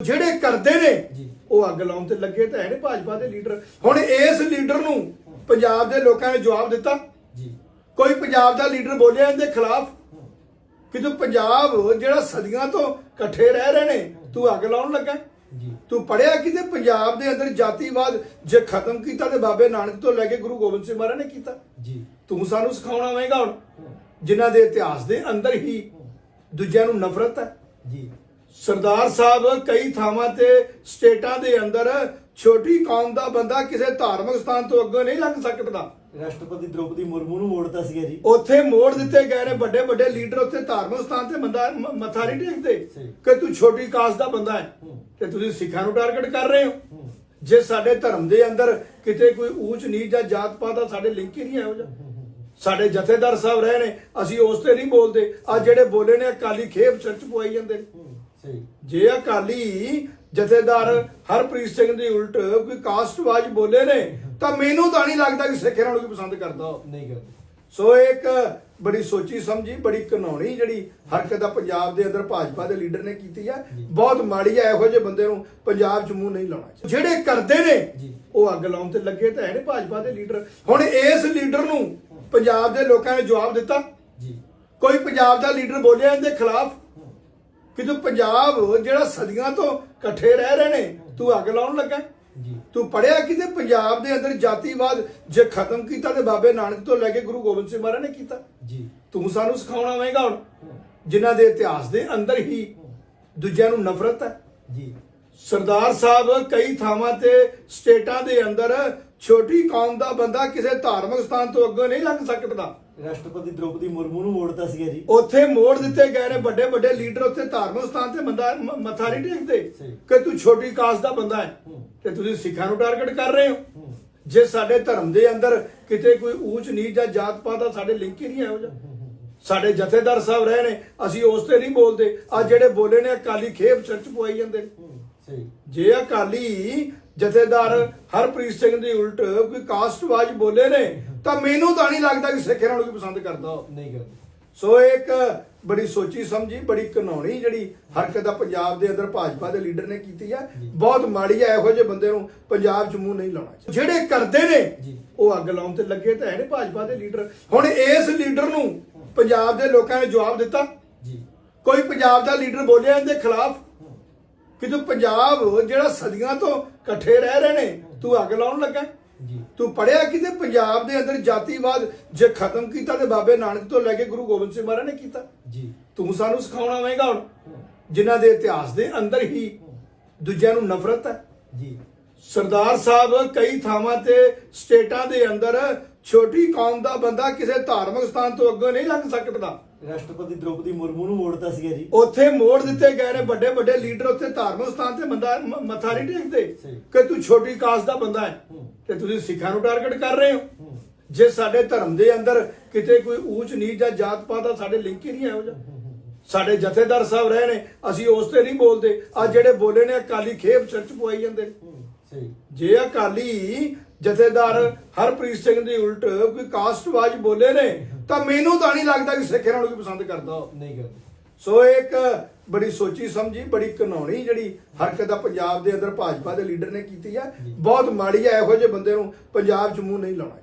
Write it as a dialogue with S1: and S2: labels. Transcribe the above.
S1: ਜਿਹੜੇ ਕਰਦੇ ਨੇ। ਉਹ ਅੱਗ ਲਾਉਣ ਤੇ ਲੱਗੇ ਤਾਂ ਹੈ ਨੇ ਭਾਜਪਾ ਦੇ ਲੀਡਰ। ਹੁਣ ਇਸ ਲੀਡਰ ਨੂੰ ਪੰਜਾਬ ਦੇ ਲੋਕਾਂ ਨੇ ਜਵਾਬ ਦਿੱਤਾ।
S2: ਜੀ।
S1: ਕੋਈ ਪੰਜਾਬ ਦਾ ਲੀਡਰ ਬੋਲਿਆ ਇਹਦੇ ਖਿਲਾਫ ਕਿ ਤੂੰ ਪੰਜਾਬ ਜਿਹੜਾ ਸਦੀਆਂ ਤੋਂ ਇਕੱਠੇ ਰਹਿ ਰਹੇ ਨੇ ਤੂੰ ਅੱਗ ਲਾਉਣ ਲੱਗਾ।
S2: ਜੀ।
S1: ਤੂੰ ਪੜਿਆ ਕਿਤੇ ਪੰਜਾਬ ਦੇ ਅੰਦਰ ਜਾਤੀਵਾਦ ਜੇ ਖਤਮ ਕੀਤਾ ਤੇ ਬਾਬੇ ਨਾਨਕ ਤੋਂ ਲੈ ਕੇ ਗੁਰੂ ਗੋਬਿੰਦ ਸਿੰਘ ਮਹਾਰਾਜ ਨੇ ਕੀਤਾ।
S2: ਜੀ।
S1: ਤੂੰ ਸਾਨੂੰ ਸਿਖਾਉਣਾ ਹੋਵੇਗਾ ਹੁਣ ਜਿਨ੍ਹਾਂ ਦੇ ਇਤਿਹਾਸ ਦੇ ਅੰਦਰ ਹੀ। ਦੂਜਿਆਂ ਨੂੰ ਨਫ਼ਰਤ ਹੈ।
S2: ਜੀ।
S1: ਸਰਦਾਰ ਸਾਹਿਬ ਕਈ ਥਾਵਾਂ ਤੇ ਸਟੇਟਾਂ ਦੇ ਅੰਦਰ ਛੋਟੀ ਕੌਮ ਦਾ ਬੰਦਾ ਕਿਸੇ ਧਾਰਮਿਕ ਸਥਾਨ ਤੋਂ ਅੱਗੇ ਨਹੀਂ ਲੰਘ ਸਕਦਾ।
S2: ਰਾਸ਼ਟਰਪਤੀ ਦ੍ਰੋਪਦੀ ਮੁਰਮੂ ਨੂੰ ਮੋੜਤਾ ਸੀਗਾ ਜੀ।
S1: ਉੱਥੇ ਮੋੜ ਦਿੱਤੇ ਗਏ ਨੇ ਵੱਡੇ ਵੱਡੇ ਲੀਡਰ ਉੱਥੇ ਧਾਰਮਿਕ ਸਥਾਨ ਤੇ ਬੰਦਾ ਮ- ਮੱਥਾ ਨਹੀਂ ਟੇਕਦੇ। ਕਿ ਤੂੰ ਛੋਟੀ ਕਾਸਟ ਦਾ ਬੰਦਾ ਹੈ। ਤੇ ਤੁਸੀਂ ਸਿੱਖਾਂ ਨੂੰ ਟਾਰਗੇਟ ਕਰ ਰਹੇ ਹੋ। ਜੇ ਸਾਡੇ ਧਰਮ ਦੇ ਅੰਦਰ ਕਿਤੇ ਕੋਈ ਊਚ ਨੀਚ ਜਾਂ ਜਾਤ ਪਾਤ ਦਾ ਸਾਡੇ ਲਿੰਕ ਹੀ ਨਹੀਂ ਇਹੋ ਜਿਹਾ। ਸਾਡੇ ਜਥੇਦਾਰ ਸਾਹਿਬ ਰਹੇ ਨੇ ਅਸੀਂ ਉਸ ਤੇ ਨਹੀਂ ਬੋਲਦੇ। ਆ ਜਿਹੜੇ ਬੋਲੇ ਨੇ ਅਕਾਲੀ ਖੇਪ ਚਰਚ ਪਵਾਈ ਜਾਂਦੇ ਨੇ।
S2: ਸਹੀ।
S1: ਜੇ ਅਕਾਲੀ ਜਥੇਦਾਰ ਹਰਪ੍ਰੀਤ ਸਿੰਘ ਦੀ ਉਲਟ ਕੋਈ ਕਾਸਟਵਾਜ ਬੋਲੇ ਨੇ ਤਾਂ ਮੈਨੂੰ ਤਾਂ ਨਹੀਂ ਲੱਗਦਾ ਕਿ ਸਿੱਖ ਇਹਨਾਂ ਨੂੰ ਕੋਈ ਪਸੰਦ ਕਰਦਾ ਹੋ
S2: ਨਹੀਂ ਕਰਦੇ।
S1: ਸੋ ਇੱਕ ਬੜੀ ਸੋਚੀ ਸਮਝੀ ਬੜੀ ਘਨੌਣੀ ਜਿਹੜੀ ਹਰਕਤ ਆ ਪੰਜਾਬ ਦੇ ਅੰਦਰ ਭਾਜਪਾ ਦੇ ਲੀਡਰ ਨੇ ਕੀਤੀ ਹੈ ਬਹੁਤ ਮਾੜੀ ਹੈ ਇਹੋ ਜਿਹੇ ਬੰਦੇ ਨੂੰ ਪੰਜਾਬ 'ਚ ਮੂੰਹ ਨਹੀਂ ਲਾਉਣਾ ਚਾਹੀਦਾ। ਜਿਹੜੇ ਕਰਦੇ ਨੇ। ਉਹ ਅੱਗ ਲਾਉਣ ਤੇ ਲੱਗੇ ਤਾਂ ਹੈ ਨੇ ਭਾਜਪਾ ਦੇ ਲੀਡਰ। ਹੁਣ ਇਸ ਲੀਡਰ ਨੂੰ ਪੰਜਾਬ ਦੇ ਲੋਕਾਂ ਨੇ ਜਵਾਬ ਦਿੱਤਾ।
S2: ਜੀ।
S1: ਕੋਈ ਪੰਜਾਬ ਦਾ ਲੀਡਰ ਬੋਲਿਆ ਇਹਦੇ ਖਿਲਾਫ ਕਿ ਤੂੰ ਪੰਜਾਬ ਜਿਹੜਾ ਸਦੀਆਂ ਤੋਂ ਇਕੱਠੇ ਰਹਿ ਰਹੇ ਨੇ ਤੂੰ ਅੱਗ ਲਾਉਣ ਲੱਗਾ? ਤੂੰ ਪੜਿਆ ਕਿਤੇ ਪੰਜਾਬ ਦੇ ਅੰਦਰ ਜਾਤੀਵਾਦ ਜੇ ਖਤਮ ਕੀਤਾ ਤੇ ਬਾਬੇ ਨਾਨਕ ਤੋਂ ਲੈ ਕੇ ਗੁਰੂ ਗੋਬਿੰਦ ਸਿੰਘ ਮਹਾਰਾਜ ਨੇ ਕੀਤਾ?
S2: ਜੀ।
S1: ਤੂੰ ਸਾਨੂੰ ਸਿਖਾਉਣਾ ਹੋਵੇਗਾ ਹੁਣ ਜਿਨ੍ਹਾਂ ਦੇ ਇਤਿਹਾਸ ਦੇ ਅੰਦਰ ਹੀ ਦੂਜਿਆਂ ਨੂੰ ਨਫ਼ਰਤ ਹੈ।
S2: ਜੀ।
S1: ਸਰਦਾਰ ਸਾਹਿਬ ਕਈ ਥਾਵਾਂ ਤੇ ਸਟੇਟਾਂ ਦੇ ਅੰਦਰ ਛੋਟੀ ਕੌਮ ਦਾ ਬੰਦਾ ਕਿਸੇ ਧਾਰਮਿਕ ਸਥਾਨ ਤੋਂ ਅੱਗੇ ਨਹੀਂ ਲੰਘ ਸਕਦਾ।
S2: ਰਾਸ਼ਟਰਪਤੀ ਦ੍ਰੋਪਦੀ ਮੁਰਮੂ ਨੂੰ ਮੋੜਤਾ ਸੀਗਾ ਜੀ।
S1: ਉੱਥੇ ਮੋੜ ਦਿੱਤੇ ਗਏ ਨੇ ਵੱਡੇ ਵੱਡੇ ਲੀਡਰ ਉੱਥੇ ਧਾਰਮਿਕ ਸਥਾਨ ਤੇ ਬੰਦਾ ਮ- ਮੱਥਾ ਨਹੀਂ ਟੇਕਦੇ। ਕਿ ਤੂੰ ਛੋਟੀ ਕਾਸਟ ਦਾ ਬੰਦਾ ਹੈ
S2: ਹੂੰ।
S1: ਤੇ ਤੁਸੀਂ ਸਿੱਖਾਂ ਨੂੰ ਟਾਰਗੇਟ ਕਰ ਰਹੇ ਹੋ।
S2: ਹੂੰ।
S1: ਜੇ ਸਾਡੇ ਧਰਮ ਦੇ ਅੰਦਰ ਕਿਤੇ ਕੋਈ ਊਚ ਨੀਚ ਜਾਂ ਜਾਤ ਪਾਤ ਦਾ ਸਾਡੇ ਲਿੰਕ ਹੀ ਨਹੀਂ ਇਹੋ ਜਿਹਾ। ਸਾਡੇ ਜਥੇਦਾਰ ਸਾਹਿਬ ਰਹੇ ਨੇ ਅਸੀਂ ਉਸ ਤੇ ਨਹੀਂ ਬੋਲਦੇ। ਆ ਜਿਹੜੇ ਬੋਲੇ ਨੇ ਅਕਾਲੀ ਖੇਪ ਚਰਚ ਪਵਾਈ ਜਾਂਦੇ ਨੇ।
S2: ਹੂੰ, ਸਹੀ।
S1: ਜੇ ਅਕਾਲੀ ਜਥੇਦਾਰ ਹਰਪ੍ਰੀਤ ਸਿੰਘ ਦੀ ਉਲਟ ਕੋਈ ਕਾਸਟਵਾਜ ਬੋਲੇ ਨੇ ਤਾਂ ਮੈਨੂੰ ਤਾਂ ਨਹੀਂ ਲੱਗਦਾ ਕਿ ਸਿੱਖ ਇਹਨਾਂ ਨੂੰ ਕੋਈ ਪਸੰਦ ਕਰਦਾ।
S2: ਨਹੀਂ ਕਰਦੇ।
S1: ਸੋ ਇਹ ਇੱਕ ਬੜੀ ਸੋਚੀ ਸਮਝੀ ਬੜੀ ਘਨੌਣੀ ਜਿਹੜੀ ਹਰਕਤ ਆ ਪੰਜਾਬ ਦੇ ਅੰਦਰ ਭਾਜਪਾ ਦੇ ਲੀਡਰ ਨੇ ਕੀਤੀ ਹੈ ਬਹੁਤ ਮਾੜੀ ਹੈ ਇਹੋ ਜਿਹੇ ਬੰਦੇ ਨੂੰ ਪੰਜਾਬ 'ਚ ਮੂੰਹ ਨਹੀਂ ਲਾਉਣਾ ਚਾਹੀਦਾ। ਜਿਹੜੇ ਕਰਦੇ ਨੇ
S2: ਜੀ।
S1: ਉਹ ਅੱਗ ਲਾਉਣ ਤੇ ਲੱਗੇ ਤਾਂ ਹੈ ਨੇ ਭਾਜਪਾ ਦੇ ਲੀਡਰ। ਹੁਣ ਇਸ ਲੀਡਰ ਨੂੰ ਪੰਜਾਬ ਦੇ ਲੋਕਾਂ ਨੇ ਜਵਾਬ ਦਿੱਤਾ।
S2: ਜੀ।
S1: ਕੋਈ ਪੰਜਾਬ ਦਾ ਲੀਡਰ ਬੋਲਿਆ ਇਹਦੇ ਖਿਲਾਫ ਕਿ ਤੂੰ ਪੰਜਾਬ ਜਿਹੜਾ ਸਦੀਆਂ ਤੋਂ ਇਕੱਠੇ ਰਹਿ ਰਹੇ ਨੇ ਤੂੰ ਅੱਗ ਲਾਉਣ ਲੱਗਾ। ਤੂੰ ਪੜਿਆ ਕਿਤੇ ਪੰਜਾਬ ਦੇ ਅੰਦਰ ਜਾਤੀਵਾਦ ਜੇ ਖਤਮ ਕੀਤਾ ਤੇ ਬਾਬੇ ਨਾਨਕ ਤੋਂ ਲੈ ਕੇ ਗੁਰੂ ਗੋਬਿੰਦ ਸਿੰਘ ਮਹਾਰਾਜ ਨੇ ਕੀਤਾ?
S2: ਜੀ।
S1: ਤੂੰ ਸਾਨੂੰ ਸਿਖਾਉਣਾ ਹੋਵੇਗਾ ਹੁਣ ਜਿਨ੍ਹਾਂ ਦੇ ਇਤਿਹਾਸ ਦੇ ਅੰਦਰ ਹੀ। ਦੂਜਿਆਂ ਨੂੰ ਨਫ਼ਰਤ ਹੈ।
S2: ਜੀ।
S1: ਸਰਦਾਰ ਸਾਹਿਬ ਕਈ ਥਾਵਾਂ ਤੇ ਸਟੇਟਾਂ ਦੇ ਅੰਦਰ ਛੋਟੀ ਕੌਮ ਦਾ ਬੰਦਾ ਕਿਸੇ ਧਾਰਮਿਕ ਸਥਾਨ ਤੋਂ ਅੱਗੇ ਨਹੀਂ ਲੰਘ ਸਕਦਾ।
S2: ਰਾਸ਼ਟਰਪਤੀ ਦ੍ਰੋਪਦੀ ਮੁਰਮੂ ਨੂੰ ਮੋੜਤਾ ਸੀਗਾ ਜੀ।
S1: ਉੱਥੇ ਮੋੜ ਦਿੱਤੇ ਗਏ ਨੇ ਵੱਡੇ ਵੱਡੇ ਲੀਡਰ ਉੱਥੇ ਧਾਰਮਿਕ ਸਥਾਨ ਤੇ ਬੰਦਾ ਮ- ਮੱਥਾ ਨਹੀਂ ਟੇਕਦੇ। ਕਿ ਤੂੰ ਛੋਟੀ ਕਾਸਟ ਦਾ ਬੰਦਾ ਹੈ
S2: ਹੂੰ।
S1: ਤੇ ਤੁਸੀਂ ਸਿੱਖਾਂ ਨੂੰ ਟਾਰਗੇਟ ਕਰ ਰਹੇ ਹੋ।
S2: ਹੂੰ।
S1: ਜੇ ਸਾਡੇ ਧਰਮ ਦੇ ਅੰਦਰ ਕਿਤੇ ਕੋਈ ਊਚ ਨੀਚ ਜਾਂ ਜਾਤ ਪਾਤ ਦਾ ਸਾਡੇ ਲਿੰਕ ਹੀ ਨਹੀਂ ਇਹੋ ਜਿਹਾ। ਸਾਡੇ ਜਥੇਦਾਰ ਸਾਹਿਬ ਰਹੇ ਨੇ ਅਸੀਂ ਉਸ ਤੇ ਨਹੀਂ ਬੋਲਦੇ। ਆ ਜਿਹੜੇ ਬੋਲੇ ਨੇ ਅਕਾਲੀ ਖੇਪ ਚਰਚ ਪਵਾਈ ਜਾਂਦੇ ਨੇ।
S2: ਹੂੰ, ਸਹੀ।
S1: ਜੇ ਅਕਾਲੀ ਜਥੇਦਾਰ ਹਰਪ੍ਰੀਤ ਸਿੰਘ ਦੀ ਉਲਟ ਕੋਈ ਕਾਸਟਵਾਜ ਬੋਲੇ ਨੇ ਤਾਂ ਮੈਨੂੰ ਤਾਂ ਨਹੀਂ ਲੱਗਦਾ ਕਿ ਸਿੱਖ ਇਹਨਾਂ ਨੂੰ ਕੋਈ ਪਸੰਦ ਕਰਦਾ
S2: ਨਹੀਂ ਕਰਦੇ।
S1: ਸੋ ਇੱਕ ਬੜੀ ਸੋਚੀ ਸਮਝੀ ਬੜੀ ਘਨੌਣੀ ਜਿਹੜੀ ਹਰਕਤ ਆ ਪੰਜਾਬ ਦੇ ਅੰਦਰ ਭਾਜਪਾ ਦੇ ਲੀਡਰ ਨੇ ਕੀਤੀ ਹੈ ਬਹੁਤ ਮਾੜੀ ਹੈ ਇਹੋ ਜਿਹੇ ਬੰਦੇ ਨੂੰ ਪੰਜਾਬ 'ਚ ਮੂੰਹ ਨਹੀਂ ਲਾਉਣਾ